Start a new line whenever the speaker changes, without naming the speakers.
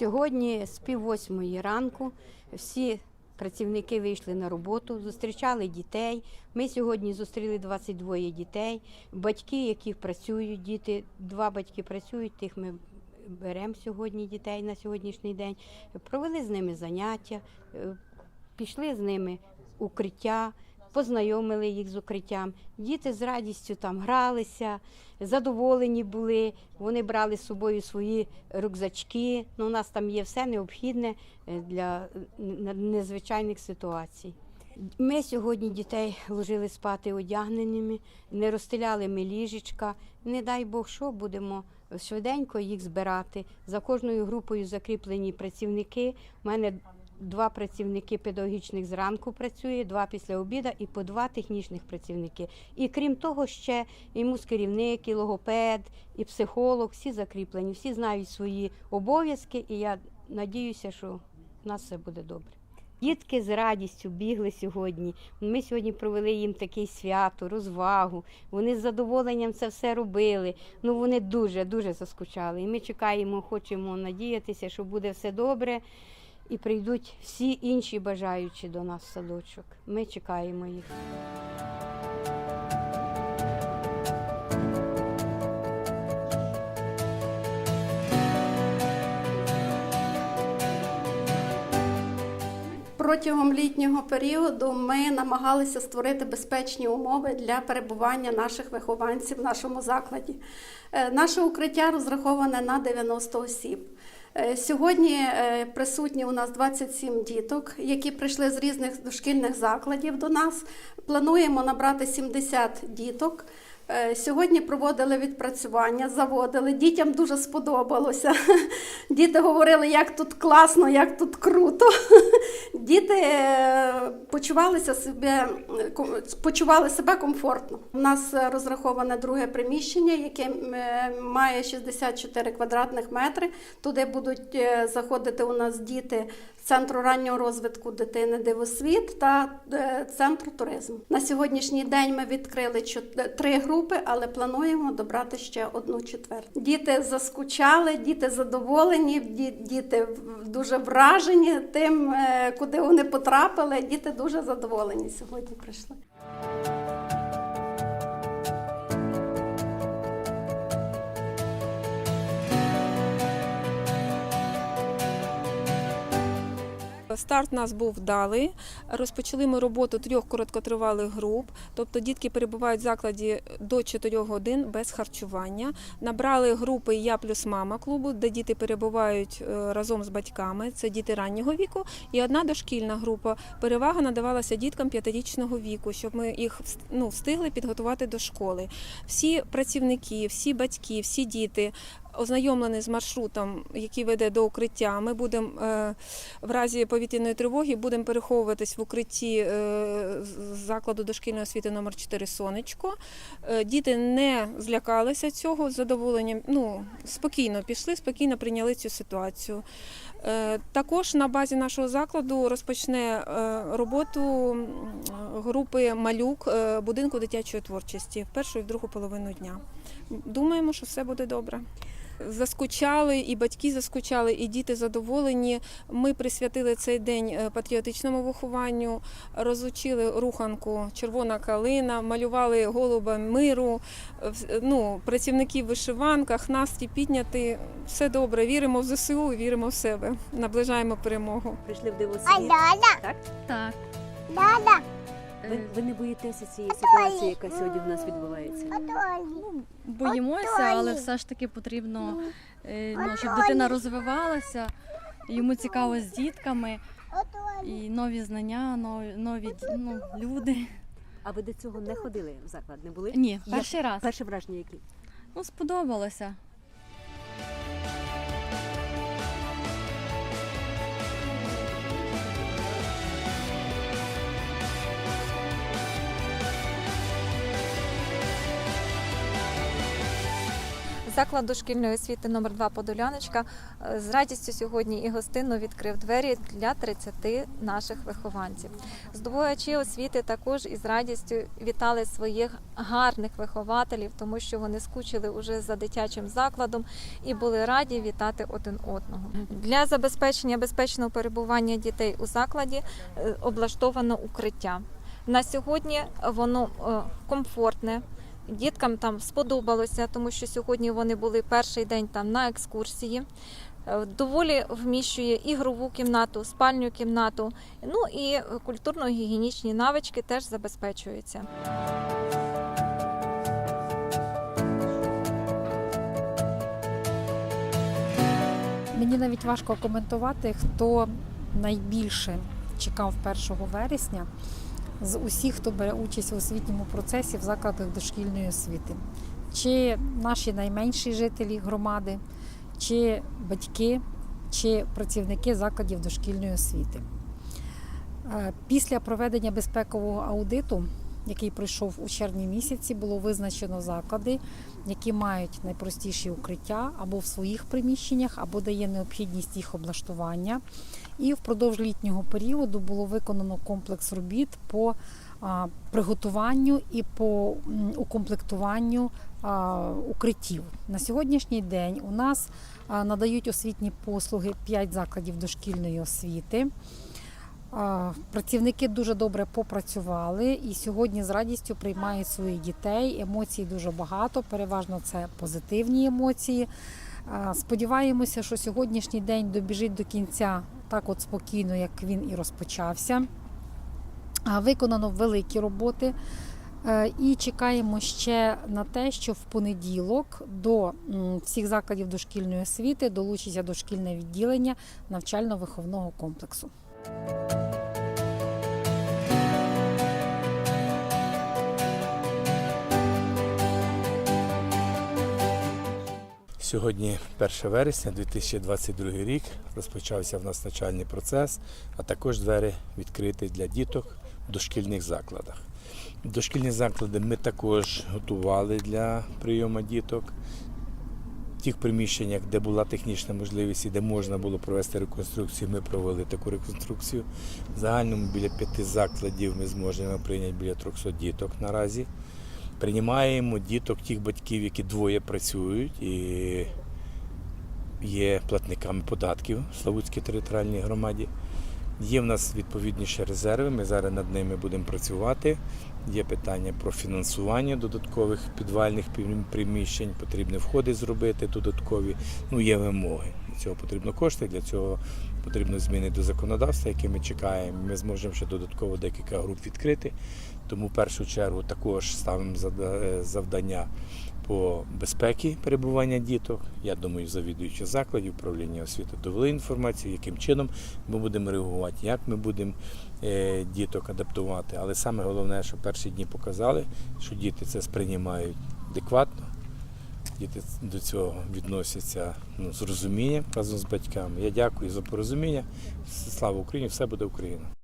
Сьогодні з пів восьмої ранку всі працівники вийшли на роботу, зустрічали дітей. Ми сьогодні зустріли 22 дітей. Батьки, які працюють, діти, два батьки працюють, тих ми беремо сьогодні дітей на сьогоднішній день. Провели з ними заняття, е, пішли з ними укриття. Познайомили їх з укриттям. Діти з радістю там гралися, задоволені були. Вони брали з собою свої рюкзачки. Ну, у нас там є все необхідне е, для незвичайних ситуацій. Ми сьогодні дітей ложили спати одягненими, не розстеляли ми ліжечка. Не дай Бог, що будемо швиденько їх збирати. За кожною групою закріплені працівники. У мене два працівники педагогічних зранку працює, два після обіду і по два технічних працівники. І крім того, ще і мускерівник, і логопед, і психолог, всі закріплені, всі знають свої обов'язки, і я надіюся, що в нас все буде добре. Дітки з радістю бігли сьогодні. Ми сьогодні провели їм таке свято, розвагу. Вони з задоволенням це все робили. Ну вони дуже дуже заскучали. І ми чекаємо, хочемо надіятися, що буде все добре. І прийдуть всі інші бажаючі до нас садочок. Ми чекаємо їх.
Протягом літнього періоду ми намагалися створити безпечні умови для перебування наших вихованців в нашому закладі. Е, Наше укриття розраховане на 90 осіб. Е, Сьогодні е, присутні у нас 27 діток, які прийшли з різних дошкільних закладів до нас. Плануємо набрати 70 діток. Е, Сьогодні проводили відпрацювання, заводили. Дітям дуже сподобалося. Діти говорили, як тут класно, як тут круто. Діти е, почувалися себе, почували себе комфортно. У нас розраховане друге приміщення, яке е, має 64 квадратних метри. Туди будуть заходити у нас діти центру раннього розвитку дитини Дивосвіт та центру туризму. На сьогоднішній день ми відкрили три групи, але плануємо добрати ще одну четверту. Діти заскучали, діти задоволені, ді- діти дуже вражені тим, е, куди вони потрапили. Діти дуже задоволені сьогодні прийшли.
Старт нас був вдалий. Розпочали ми роботу трьох короткотривалих груп, тобто дітки перебувають в закладі до 4 годин без харчування. Набрали групи Я плюс мама клубу, де діти перебувають е, разом з батьками. Це діти раннього віку, і одна дошкільна група. Перевага надавалася діткам п'ятирічного віку, щоб ми їх ну, встигли підготувати до школи. Всі працівники, всі батьки, всі діти. Ознайомлені з маршрутом, який веде до укриття, ми будемо е, в разі повітряної тривоги будемо переховуватись в укритті е, закладу дошкільної освіти номер 4 Сонечко. Е, Діти не злякалися цього з задоволенням. Ну, спокійно пішли, спокійно прийняли цю ситуацію. Також на базі нашого закладу розпочне роботу групи малюк будинку дитячої творчості в першу і в другу половину дня. Думаємо, що все буде добре. Заскучали, і батьки заскучали, і діти задоволені. Ми присвятили цей день е, патріотичному вихованню, розучили руханку Червона калина, малювали голуба миру. е, Ну, працівники в вишиванках, настрій підняти. Все добре. Віримо в ЗСУ, віримо в себе. Наближаємо перемогу.
Прийшли в дивосвіт. Так?
Так.
Ви,
Е,
ви не боїтеся цієї ситуації, яка сьогодні в нас відбувається?
ну, боїмося, але все ж таки потрібно, е, ну, щоб дитина розвивалася, йому цікаво з дітками, і нові знання, нові, нові ну, люди.
А ви до цього не ходили в заклад? Не були?
Ні, перший раз.
Перше враження які?
Ну, сподобалося.
Заклад дошкільної освіти номер 2 Подоляночка е, з радістю сьогодні і гостинно відкрив двері для 30 наших вихованців. Здобувачі освіти також із радістю вітали своїх гарних вихователів, тому що вони скучили уже за дитячим закладом і були раді вітати один одного. Для забезпечення безпечного перебування дітей у закладі е, облаштовано укриття. На сьогодні воно е, комфортне. Діткам там сподобалося, тому що сьогодні вони були перший день там на екскурсії. Е, Доволі вміщує ігрову кімнату, спальню кімнату. Ну і культурно-гігієнічні навички теж забезпечуються.
Мені навіть важко коментувати, хто найбільше чекав 1 вересня з усіх, хто бере участь у освітньому процесі в закладах дошкільної освіти. Чи наші найменші жителі громади, чи батьки, чи працівники закладів дошкільної освіти. Е, Після проведення безпекового аудиту, який пройшов у червні місяці, було визначено заклади, які мають найпростіші укриття або в своїх приміщеннях, або де є необхідність їх облаштування. І впродовж літнього періоду було виконано комплекс робіт по приготуванню і по укомплектуванню укриттів. На сьогоднішній день у нас надають освітні послуги 5 закладів дошкільної освіти. Працівники дуже добре попрацювали і сьогодні з радістю приймають своїх дітей. Емоцій дуже багато, переважно це позитивні емоції. Сподіваємося, що сьогоднішній день добіжить до кінця так от спокійно, як він і розпочався. Виконано великі роботи. Е, І чекаємо ще на те, що в понеділок до всіх закладів дошкільної освіти долучиться дошкільне відділення навчально-виховного комплексу.
Сьогодні 1 вересня 2022 рік розпочався в нас навчальний процес, а також двері відкриті для діток в дошкільних закладах. Дошкільні заклади ми також готували для прийому діток. В тих приміщеннях, де була технічна можливість і де можна було провести реконструкцію, ми провели таку реконструкцію. В загальному біля п'яти закладів ми зможемо прийняти біля 300 діток наразі. Приймаємо діток тих батьків, які двоє працюють і є платниками податків в Славутській територіальній громаді. Є в нас відповідні ще резерви, ми зараз над ними будемо працювати. Є питання про фінансування додаткових підвальних приміщень, потрібні входи зробити додаткові. Ну, є вимоги. Для цього потрібно кошти, для цього потрібно зміни до законодавства, яке ми чекаємо. Ми зможемо ще додатково декілька груп відкрити. Тому в першу чергу також ставимо е, завдання по безпеці перебування діток. Я думаю, завідуючи закладів, управління освіти довели інформацію, яким чином ми будемо реагувати, як ми будемо е, діток адаптувати. Але саме головне, що перші дні показали, що діти це сприймають адекватно. Діти до цього відносяться ну, з розумінням разом з батьками. Я дякую за порозуміння. Слава Україні! Все буде Україна!